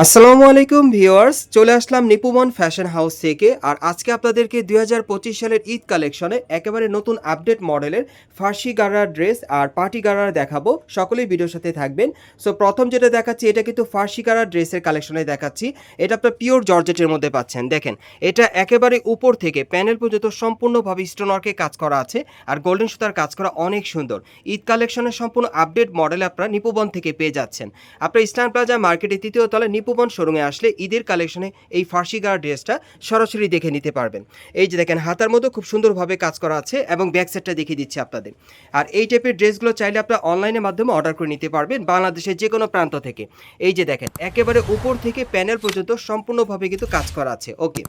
আসসালামু আলাইকুম ভিউয়ার্স, চলে আসলাম নিপুমন ফ্যাশন হাউস থেকে। আর আজকে আপনাদেরকে দুই হাজার পঁচিশ সালের ঈদ কালেকশনে একেবারে নতুন আপডেট মডেলের ফার্সি গারার ড্রেস আর পার্টি গারার দেখাবো। সকলেই ভিডিওর সাথে থাকবেন। সো প্রথম যেটা দেখাচ্ছি, এটা কিন্তু ফার্সি গারার ড্রেসের কালেকশনে দেখাচ্ছি। এটা আপনার পিওর জর্জেটের মধ্যে পাচ্ছেন। দেখেন, এটা একেবারে উপর থেকে প্যানেল পর্যন্ত সম্পূর্ণভাবে স্টোনওয়ার্কে কাজ করা আছে। আর গোল্ডেন সুতার কাজ করা অনেক সুন্দর। ঈদ কালেকশনের সম্পূর্ণ আপডেট মডেল আপনারা নিপুবন থেকে পেয়ে যাচ্ছেন। আপনার ইস্টার্ন প্লাজা মার্কেটে তৃতীয় তলায় নিপুবন শোরুমে আসলে ঈদের কালেকশনে এই ফার্সি গার ড্রেসটা সরাসরি দেখে নিতে পারবেন। এই যে দেখেন, হাতার মধ্যে খুব সুন্দরভাবে কাজ করা আছে এবং ব্যাক সেটটা দেখিয়ে দিচ্ছি আপনাদের। আর এই টাইপের ড্রেসগুলো চাইলে আপনারা অনলাইনের মাধ্যমে অর্ডার করে নিতে পারবেন বাংলাদেশের যে কোনো প্রান্ত থেকে। এই যে দেখেন, একেবারে উপর থেকে প্যানেল পর্যন্ত সম্পূর্ণভাবে কিন্তু কাজ করা আছে। ওকে,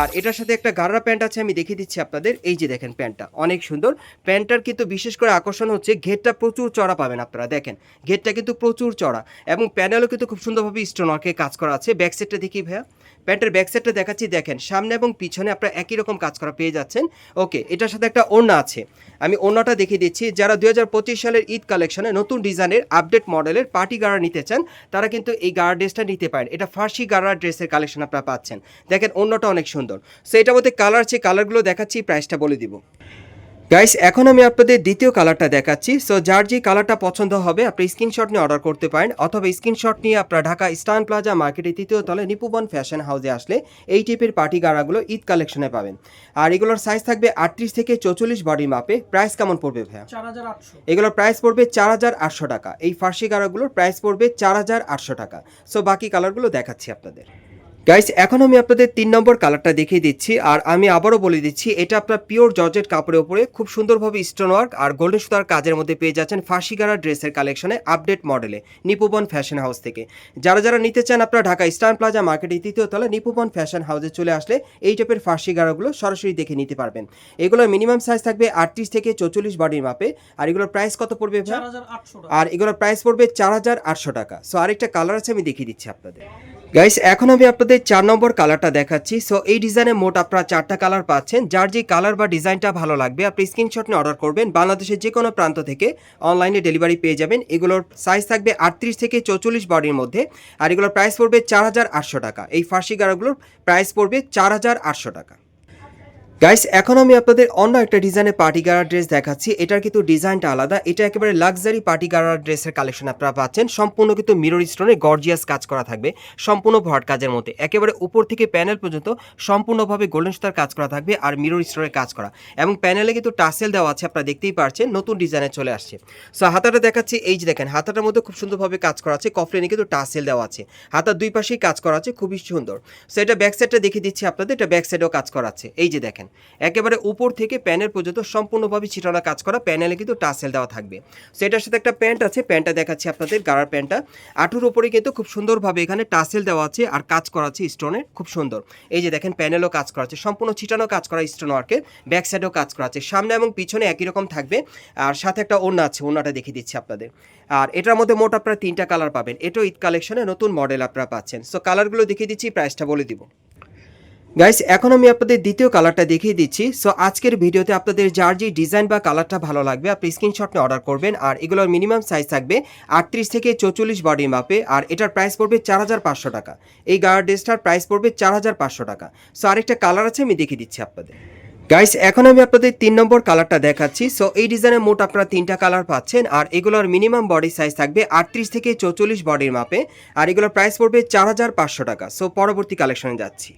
আর এটার সাথে একটা গাররা প্যান্ট আছে, আমি দেখিয়ে দিচ্ছি আপনাদের। এই যে দেখেন প্যান্টটা, অনেক সুন্দর। প্যান্টটার কিন্তু বিশেষ করে আকর্ষণ হচ্ছে ঘেরটা প্রচুর চড়া পাবেন আপনারা। দেখেন, ঘেরটা কিন্তু প্রচুর চড়া এবং প্যানেলও কিন্তু খুব সুন্দরভাবে স্টোন কাজ করা আছে ব্যাক সাইডটা দেখি ভাইয়া। প্যান্টের ব্যাক সাইডটা দেখাচ্ছি, দেখেন, সামনে এবং পিছনে আপনারা একই রকম কাজ করা পেয়ে যাচ্ছেন। ওকে এটার সাথে একটা ওড়না আছে। আমি ওড়নাটা দেখিয়ে দিচ্ছি, যারা দু হাজার পঁচিশ সালের ঈদ কালেকশনে নতুন ডিজাইনের আপডেট মডেলের পার্টি গাড়া নিতে চান, তারা কিন্তু এই গাড়া ড্রেসটা নিতে পারেন। এটা ফার্সি গাড়া ড্রেসের কালেকশন আপনারা পাচ্ছেন। দেখেন, ওড়নাটা অনেক সুন্দর। সো এটার মধ্যে কালার আছে কালারগুলো দেখাচ্ছি প্রাইসটা বলে দিব। গাইস এখন আমি আপনাদের দ্বিতীয় কালারটা দেখাচ্ছি। সো যার যে কালারটা পছন্দ হবে আপনি স্ক্রিনশট নিয়ে অর্ডার করতে পারেন অথবা স্ক্রিনশট নিয়ে আপনার ঢাকা স্টান প্লাজা মার্কেটের তৃতীয় তলে নিপুবন ফ্যাশন হাউসে আসলে এই টাইপের পার্টি গাড়াগুলো ঈদ কালেকশনে পাবেন। আর এগুলোর সাইজ থাকবে আটত্রিশ থেকে চৌচল্লিশ বডি মাপে প্রাইস কেমন পড়বে ভাইয়া? এগুলোর প্রাইস পড়বে চার হাজার আটশো টাকা। এই ফার্সি গাড়াগুলোর প্রাইস পড়বে চার হাজার আটশো টাকা। সো বাকি কালারগুলো দেখাচ্ছি আপনাদের। গাইস এখন আমি আপনাদের তিন নম্বর কালারটা দেখিয়ে দিচ্ছি আর আমি আবারও বলে দিচ্ছি এটা আপনার পিওর জর্জেট কাপড়ের উপরে খুব সুন্দরভাবে স্টোন ওয়ার্ক আর গোল্ডেন সুতার কাজের মধ্যে পেয়ে যাচ্ছেন ফার্সি গাড়া ড্রেসের কালেকশনে আপডেট মডেলে নিপুবন ফ্যাশন হাউস থেকে। যারা যারা নিতে চান আপনারা ঢাকা স্টার প্লাজা মার্কেটের তৃতীয় তলা নিপুবন ফ্যাশন হাউসে চলে আসলে এই টাইপের ফার্সি গাড়াগুলো সরাসরি দেখে নিতে পারবেন। এগুলোর মিনিমাম সাইজ থাকবে আটত্রিশ থেকে চৌচল্লিশ বডির মাপে আর এগুলোর প্রাইস কত পড়বে আর এগুলোর প্রাইস পড়বে চার হাজার আটশো টাকা। সো আরেকটা কালার আছে আমি দেখিয়ে দিচ্ছি আপনাদের। গাইস এখন আমি আপনাদের চার নম্বর কালারটা দেখাচ্ছি। সো এই ডিজাইনে মোট আপনারা চারটা কালার পাচ্ছেন। যার যে কালার বা ডিজাইনটা ভালো লাগবে, আপনি স্ক্রিনশট নিয়ে অর্ডার করবেন। বাংলাদেশের যে কোনো প্রান্ত থেকে অনলাইনে ডেলিভারি পেয়ে যাবেন। এগুলোর সাইজ থাকবে আটত্রিশ থেকে চৌচল্লিশ বডির মধ্যে। আর এগুলোর প্রাইস পড়বে চার হাজার আটশো টাকা। এই ফার্সি গাড়াগুলোর প্রাইস পড়বে চার হাজার আটশো টাকা। গাইস এখন আমি আপনাদের অন্য একটা ডিজাইনের পার্টি গাড়া ড্রেস দেখাচ্ছি। এটার কিন্তু ডিজাইনটা আলাদা। এটা একেবারে লাক্সারি পার্টি গাড়া ড্রেসের কালেকশন আপনারা পাচ্ছেন। সম্পূর্ণ কিন্তু মিরর স্টোনে গর্জিয়াস কাজ করা থাকবে। সম্পূর্ণ ভট কাজের মধ্যে। একেবারে উপর থেকে প্যানেল পর্যন্ত সম্পূর্ণভাবে গোল্ডেন সুতার কাজ করা থাকবে আর মিরর স্টোনের কাজ করা। এবং প্যানেলে কিন্তু টাসেল দেওয়া আছে, আপনারা দেখতেই পারছেন। নতুন ডিজাইনে চলে আসছে। সো হাতাটা দেখাচ্ছি। এই যে দেখেন, হাতাটার মধ্যে খুব সুন্দরভাবে কাজ করা আছে। কফলেনে কিন্তু টাসেল দেওয়া আছে। হাতার দুই পাশেই কাজ করা আছে। খুবই সুন্দর। সো এটা ব্যাক সাইডটা দেখিয়ে দিচ্ছি আপনাদের। এটা ব্যাক সাইডেও কাজ করা আছে। এই যে দেখেন একেবারে উপর থেকে প্যানেল পর্যন্ত সম্পূর্ণভাবে ছিটানো কাজ করা প্যানেলে কিন্তু টাসেল দেওয়া থাকবে। সেটার সাথে একটা প্যান্ট আছে, প্যান্টটা দেখাচ্ছি আপনাদের, গাড়ার প্যান্টটা। আটুর উপরে কিন্তু খুব সুন্দরভাবে এখানে টাসেল দেওয়া আছে আর কাজ করা আছে স্টোনের খুব সুন্দর। এই যে দেখেন, প্যানেলও কাজ করা আছে, সম্পূর্ণ ছিটানো কাজ করা স্টোন ওয়ার্কের ব্যাক সাইডেও কাজ করা আছে। সামনে এবং পিছনে একই রকম থাকবে। আর সাথে একটা ওড়না আছে, ওড়নাটা দেখিয়ে দিচ্ছি আপনাদের। আর এটার মধ্যে মোট আপনারা তিনটা কালার পাবেন। এটাও ঈদ কালেকশনে নতুন মডেল আপনারা পাচ্ছেন। সো কালারগুলো দেখিয়ে দিচ্ছি, প্রাইসটা বলে দিব। গাইস এখন আমি আপনাদের দ্বিতীয় কালারটা দেখিয়ে দিচ্ছি। সো আজকের ভিডিওতে আপনাদের যার যে ডিজাইন বা কালারটা ভালো লাগবে, আপনি স্ক্রিনশট নিয়ে অর্ডার করবেন। আর এগুলোর মিনিমাম সাইজ থাকবে আটত্রিশ থেকে চৌচল্লিশ বডি মাপে, আর এটার প্রাইস পড়বে চার হাজার পাঁচশো টাকা। এই গার্ড ড্রেসটার প্রাইস পড়বে চার হাজার পাঁচশো টাকা। সো আরেকটা কালার আছে, আমি দেখিয়ে দিচ্ছি আপনাদের। গাইস এখন আমি আপনাদের তিন নম্বর কালারটা দেখাচ্ছি। সো এই ডিজাইনে মোট আপনারা তিনটা কালার পাচ্ছেন, আর এগুলোর মিনিমাম বডি সাইজ থাকবে আটত্রিশ থেকে চৌচল্লিশ বডির মাপে, আর এগুলোর প্রাইস পড়বে চার হাজার পাঁচশো টাকা। সো পরবর্তী কালেকশনে যাচ্ছি।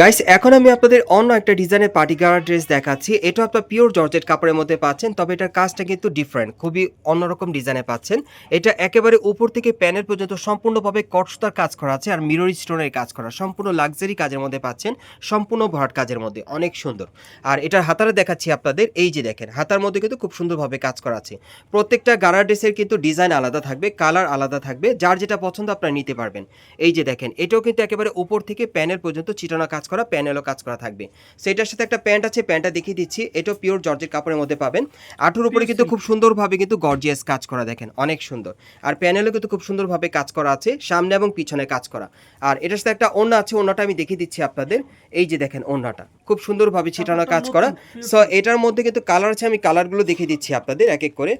গাইস এখন আমি আপনাদের অন্য একটা ডিজাইনের পার্টি গার্ড ড্রেস দেখাচ্ছি। এটা আপনার পিওর জর্জেট কাপড়ের মধ্যে পাচ্ছেন, তবে এটার কাজটা কিন্তু ডিফারেন্ট খুবই অন্যরকম ডিজাইনে পাচ্ছেন। এটা একেবারে উপর থেকে প্যানেল পর্যন্ত সম্পূর্ণভাবে কটসুতার কাজ করা আছে আর মিরর স্টোনের কাজ করা। সম্পূর্ণ লাক্সারি কাজের মধ্যে পাচ্ছেন, সম্পূর্ণ ভরাট কাজের মধ্যে, অনেক সুন্দর। আর এটার হাতারে দেখাচ্ছি আপনাদের, এই যে দেখেন, হাতার মধ্যে কিন্তু খুব সুন্দরভাবে কাজ করা আছে। প্রত্যেকটা গাড়া ড্রেসের কিন্তু ডিজাইন আলাদা থাকবে কালার আলাদা থাকবে, যার যেটা পছন্দ আপনারা নিতে পারবেন। এই যে দেখেন, এটাও কিন্তু একেবারে উপর থেকে প্যানেল পর্যন্ত চিটানো কাজ করা প্যানেলও কাজ করা থাকবে। সেটার সাথে একটা প্যান্ট আছে প্যান্টটা দেখিয়ে দিচ্ছি। এটাও পিওর জর্জের কাপড়ের মধ্যে পাবেন। আঠুর উপরে কিন্তু খুব সুন্দরভাবে কিন্তু গর্জিয়াস কাজ করা দেখেন অনেক সুন্দর। আর প্যানেলও কিন্তু খুব সুন্দরভাবে কাজ করা আছে সামনে এবং পিছনে কাজ করা। আর এটার সাথে একটা ওড়না আছে ওড়নাটা আমি দেখিয়ে দিচ্ছি আপনাদের। এই যে দেখেন ওড়নাটা খুব সুন্দরভাবে ছিটানো কাজ করা। সো এটার মধ্যে কিন্তু কালার আছে আমি কালারগুলো দেখিয়ে দিচ্ছি আপনাদের এক এক করে।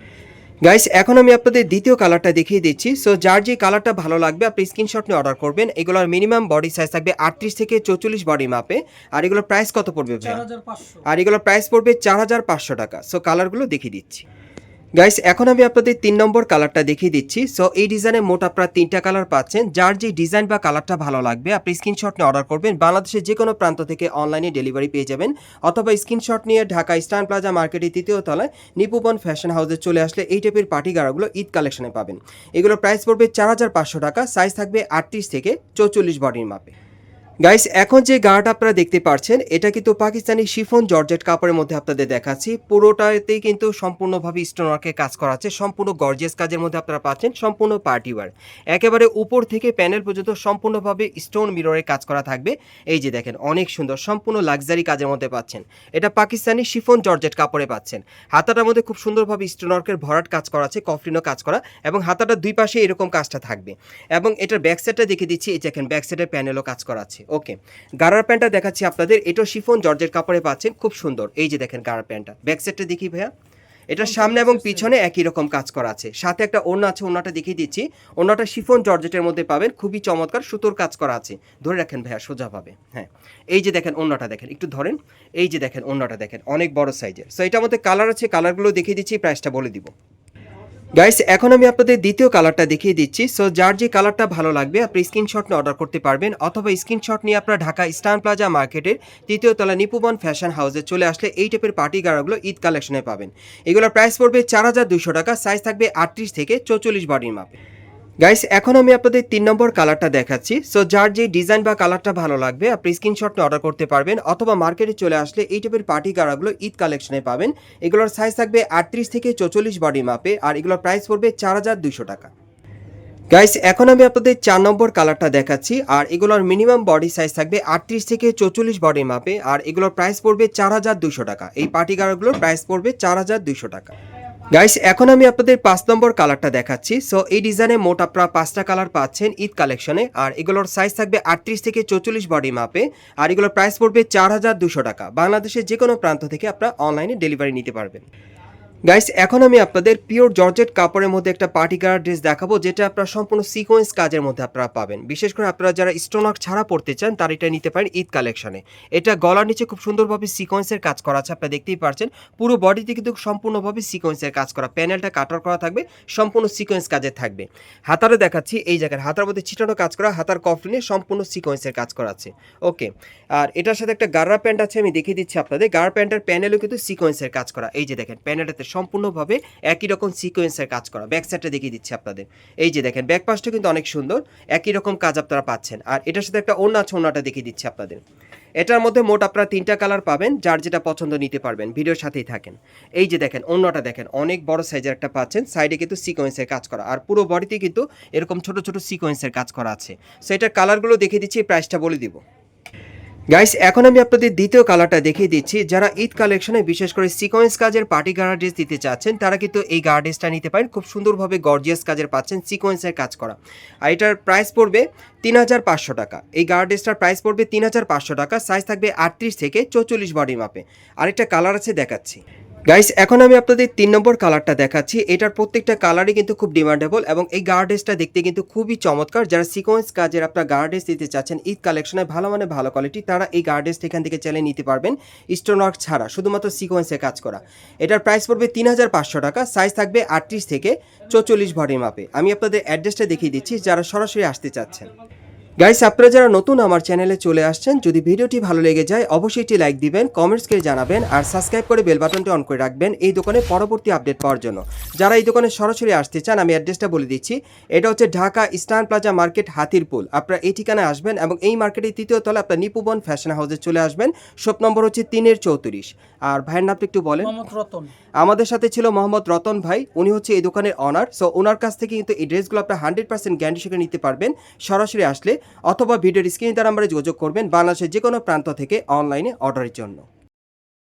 গাইস এখন আমি আপনাদের দ্বিতীয় কালারটা দেখিয়ে দিচ্ছি। সো যার যে কালারটা ভালো লাগবে আপনি স্ক্রিনশট নিয়ে অর্ডার করবেন। এগুলোর মিনিমাম বডি সাইজ থাকবে আটত্রিশ থেকে চৌচল্লিশ বডি মাপে আর এগুলোর প্রাইস কত পড়বে আর এগুলোর প্রাইস পড়বে চার হাজার পাঁচশো টাকা। সো কালারগুলো দেখিয়ে দিচ্ছি। গাইস এখন আমি আপনাদের তিন নম্বর কালারটা দেখিয়ে দিচ্ছি। সো এই ডিজাইনে মোট আপনারা তিনটা কালার পাচ্ছেন। যার যে ডিজাইন বা কালারটা ভালো লাগবে, আপনি স্ক্রিনশট নিয়ে অর্ডার করবেন। বাংলাদেশের যে কোনো প্রান্ত থেকে অনলাইনে ডেলিভারি পেয়ে যাবেন। অথবা স্ক্রিনশট নিয়ে ঢাকা স্টান প্লাজা মার্কেটের তৃতীয় তলায় নিপুবন ফ্যাশন হাউসে চলে আসলে এই টাইপের পার্টি গাড়াগুলো ঈদ কালেকশনে পাবেন। এগুলো প্রাইস পড়বে চার হাজার পাঁচশো টাকা সাইজ থাকবে আটত্রিশ থেকে চৌচল্লিশ বডির মাপে। গাইস এখন যে গার্ড আপনারা দেখতে পাচ্ছেন এটা কিন্তু পাকিস্তানি শিফন জর্জেট কাপড়ের মধ্যে আপনাদের দেখাচ্ছি। পুরোটাতেই কিন্তু সম্পূর্ণভাবে স্টোন ওয়ার্কের কাজ করা আছে, সম্পূর্ণ গর্জিয়াস কাজের মধ্যে আপনারা পাচ্ছেন, সম্পূর্ণ পার্টি ওয়ার একেবারে উপর থেকে প্যানেল পর্যন্ত সম্পূর্ণভাবে স্টোন মিররের কাজ করা থাকবে। এই যে দেখেন, অনেক সুন্দর, সম্পূর্ণ লাক্সারি কাজের মধ্যে পাচ্ছেন। এটা পাকিস্তানি শিফন জর্জেট কাপড়ে পাচ্ছেন। হাতাটার মধ্যে খুব সুন্দরভাবে স্টোন ওয়ার্কের ভরাট কাজ করা আছে কফলিনও কাজ করা, এবং হাতাটার দুই পাশে এরকম কাজটা থাকবে। এবং এটার ব্যাক সাইডটা দেখে দিচ্ছি, এই দেখেন ব্যাক সাইডের প্যানেলও কাজ করা আছে। ওকে গারার প্যান্টটা দেখাচ্ছি আপনাদের। এটা শিফন জর্জের কাপড়ে পাচ্ছেন। খুব সুন্দর। এই যে দেখেন গারার প্যান্টটা। ব্যাক সাইডটা দেখি ভাইয়া। এটার সামনে এবং পিছনে একই রকম কাজ করা আছে। সাথে একটা ওড়না আছে ওড়নাটা দেখিয়ে দিচ্ছি। ওড়নাটা শিফন জর্জেটের মধ্যে পাবেন। খুবই চমৎকার সুতোর কাজ করা আছে। ধরে রাখেন ভাইয়া সোজা পাবে হ্যাঁ। এই যে দেখেন ওড়নাটা দেখেন। একটু ধরেন। এই যে দেখেন ওড়নাটা দেখেন। অনেক বড় সাইজের সো এটার মধ্যে কালার আছে। কালারগুলো দেখিয়ে দিচ্ছি প্রাইসটা বলে দিব। গাইস এখন আমি আপনাদের দ্বিতীয় কালারটা দেখিয়ে দিচ্ছি। সো যার যে কালারটা ভালো লাগবে, আপনি স্ক্রিনশট নিয়ে অর্ডার করতে পারবেন, অথবা স্ক্রিনশট নিয়ে আপনার ঢাকা স্টান প্লাজা মার্কেটের তৃতীয় তলা নিপুবন ফ্যাশন হাউসে চলে আসলে এই টাইপের পার্টি গাড়াগুলো ঈদ কালেকশনে পাবেন। এগুলোর প্রাইস পড়বে চার হাজার দুশো টাকা সাইজ থাকবে আটত্রিশ থেকে চৌচল্লিশ বডির মাপে। গাইস এখন আমি আপনাদের তিন নম্বর কালারটা দেখাচ্ছি। সো যার যে ডিজাইন বা কালারটা ভালো লাগবে, আপনি স্ক্রিনশট নিয়ে অর্ডার করতে পারবেন, অথবা মার্কেটে চলে আসলে এই টাইপের পার্টি গাড়াগুলো ঈদ কালেকশনে পাবেন। এগুলোর সাইজ থাকবে আটত্রিশ থেকে চৌচল্লিশ বডি মাপে আর এগুলোর প্রাইস পড়বে চার হাজার দুশো টাকা। গাইস এখন আমি আপনাদের চার নম্বর কালারটা দেখাচ্ছি, আর এগুলোর মিনিমাম বডি সাইজ থাকবে আটত্রিশ থেকে চৌচল্লিশ বডি মাপে আর এগুলোর প্রাইস পড়বে চার হাজার দুশো টাকা। এই পার্টি গাড়াগুলোর প্রাইস পড়বে চার হাজার দুশো টাকা। গাইস এখন আমি আপনাদের পাঁচ নম্বর কালারটা দেখাচ্ছি। সো এই ডিজাইনে মোট আপনারা পাঁচটা কালার পাচ্ছেন ঈদ কালেকশনে। আর এগুলোর সাইজ থাকবে আটত্রিশ থেকে চৌচল্লিশ বডি মাপে আর এগুলোর প্রাইস পড়বে চার হাজার দুশো টাকা। বাংলাদেশের যে কোনো প্রান্ত থেকে আপনারা অনলাইনে ডেলিভারি নিতে পারবেন। গাইস এখন আমি আপনাদের পিওর জর্জেট কাপড়ের মধ্যে একটা পার্টি ড্রেস দেখাবো, যেটা আপনারা সম্পূর্ণ সিকোয়েন্স কাজের মধ্যে আপনারা পাবেন। বিশেষ করে আপনারা যারা স্টোনক ছাড়া পড়তে চান, তারা এটা নিতে পারেন ঈদ কালেকশনে এটা গলার নিচে খুব সুন্দরভাবে সিকোয়েন্সের কাজ করা আছে, আপনারা দেখতেই পারছেন। পুরো বডিতে কিন্তু সম্পূর্ণভাবে সিকোয়েন্সের কাজ করা প্যানেলটা কাটার করা থাকবে, সম্পূর্ণ সিকোয়েন্স কাজের থাকবে। হাতারে দেখাচ্ছি, এই জায়গার হাতার মধ্যে ছিটানো কাজ করা, হাতার কফলিনে সম্পূর্ণ সিকোয়েন্সের কাজ করা আছে। ওকে আর এটার সাথে একটা গার্রা প্যান্ট আছে, আমি দেখিয়ে দিচ্ছি আপনাদের। গার্রা প্যান্টের প্যানেলও কিন্তু সিকোয়েন্সের কাজ করা। এই যে দেখেন প্যানেলটাতে সম্পূর্ণভাবে একই রকম সিকোয়েন্সের কাজ করা। ব্যাক সাইডটা দেখিয়ে দিচ্ছি আপনাদের। এই যে দেখেন ব্যাক পাশটা কিন্তু অনেক সুন্দর, একই রকম কাজ আপনারা পাচ্ছেন। আর এটার সাথে একটা ওড়না আছে ওড়নাটা দেখিয়ে দিচ্ছি আপনাদের। এটার মধ্যে মোট আপনারা তিনটা কালার পাবেন, যার যেটা পছন্দ নিতে পারবেন। ভিডিওর সাথেই থাকেন। এই যে দেখেন অন্যটা দেখেন, অনেক বড় সাইজের একটা পাচ্ছেন সাইডে কিন্তু সিকোয়েন্সের কাজ করা। আর পুরো বডিতে কিন্তু এরকম ছোট ছোট সিকোয়েন্সের কাজ করা আছে। সো এটার কালারগুলো দেখিয়ে দিচ্ছি প্রাইসটা বলে দিব। গাইস এখন আমি আপনাদের দ্বিতীয় কালারটা দেখিয়ে দিচ্ছি। যারা ঈদ কালেকশনে বিশেষ করে সিকোয়েন্স কাজের পার্টি গার্ড ড্রেস দিতে চাচ্ছেন, তারা কিন্তু এই গার্ডেসটা নিতে পারেন। খুব সুন্দরভাবে গর্জিয়াস কাজের পাচ্ছেন সিকোয়েন্সের কাজ করা। আর এটার প্রাইস পড়বে তিন হাজার পাঁচশো টাকা। এই গার্ডেসটার প্রাইস পড়বে তিন হাজার পাঁচশো টাকা। সাইজ থাকবে আটত্রিশ থেকে চৌচল্লিশ বডি মাপে আরেকটা কালার আছে দেখাচ্ছি। গাইস এখন আমি আপনাদের তিন নম্বর কালারটা দেখাচ্ছি। এটার প্রত্যেকটা কালারই কিন্তু খুব ডিমান্ডেবল এবং এই গার্ডেসটা দেখতে কিন্তু খুবই চমৎকার। যারা সিকোয়েন্স কাজের আপনার গার্ডেস দিতে চাচ্ছেন, ঈদ কালেকশনে ভালো মানে ভালো কোয়ালিটি তারা এই গার্ডেস এখান থেকে চাইলে নিতে পারবেন স্টোন ওয়ার্ক ছাড়া, শুধুমাত্র সিকোয়েন্সে কাজ করা। এটার প্রাইস পড়বে তিন হাজার পাঁচশো টাকা সাইজ থাকবে আটত্রিশ থেকে চৌচল্লিশ ভরি মাপে। আমি আপনাদের অ্যাড্রেসটা দেখিয়ে দিচ্ছি, যারা সরাসরি আসতে চাচ্ছেন। গাইস আপনারা যারা নতুন আমার চ্যানেলে চলে আসছেন যদি ভিডিওটি ভালো লেগে যায় অবশ্যই একটি লাইক দিবেন কমেন্টস করে জানাবেন আর সাবস্ক্রাইব করে বেল বাটনটি অন করে রাখবেন এই দোকানে পরবর্তী আপডেট পাওয়ার জন্য। যারা এই দোকানে সরাসরি আসতে চান আমি অ্যাড্রেসটা বলে দিচ্ছি। এটা হচ্ছে Dhaka eastern plaza market Hatirpool. আপনারা এই ঠিকানায় আসবেন এবং এই মার্কেটের তৃতীয় তলা আপনার নিপুবন ফ্যাশন হাউসে চলে আসবেন। শপ নম্বর হচ্ছে তিনের চৌত্রিশ। আর ভাইয়ের নামটা একটু বলেন। আমাদের সাথে ছিল মোহাম্মদ রতন ভাই উনি হচ্ছে এই দোকানের অনার সো ওনার কাছ থেকে কিন্তু এই ড্রেসগুলো আপনার হান্ড্রেড পার্সেন্ট গ্যারান্টি সহকারে নিতে পারবেন। সরাসরি আসলে অথবা ভিডিওর স্ক্রিনে দ্বারা আমরা যোগাযোগ করবেন বাংলাদেশের যে কোনো প্রান্ত থেকে অনলাইনে অর্ডারের জন্য।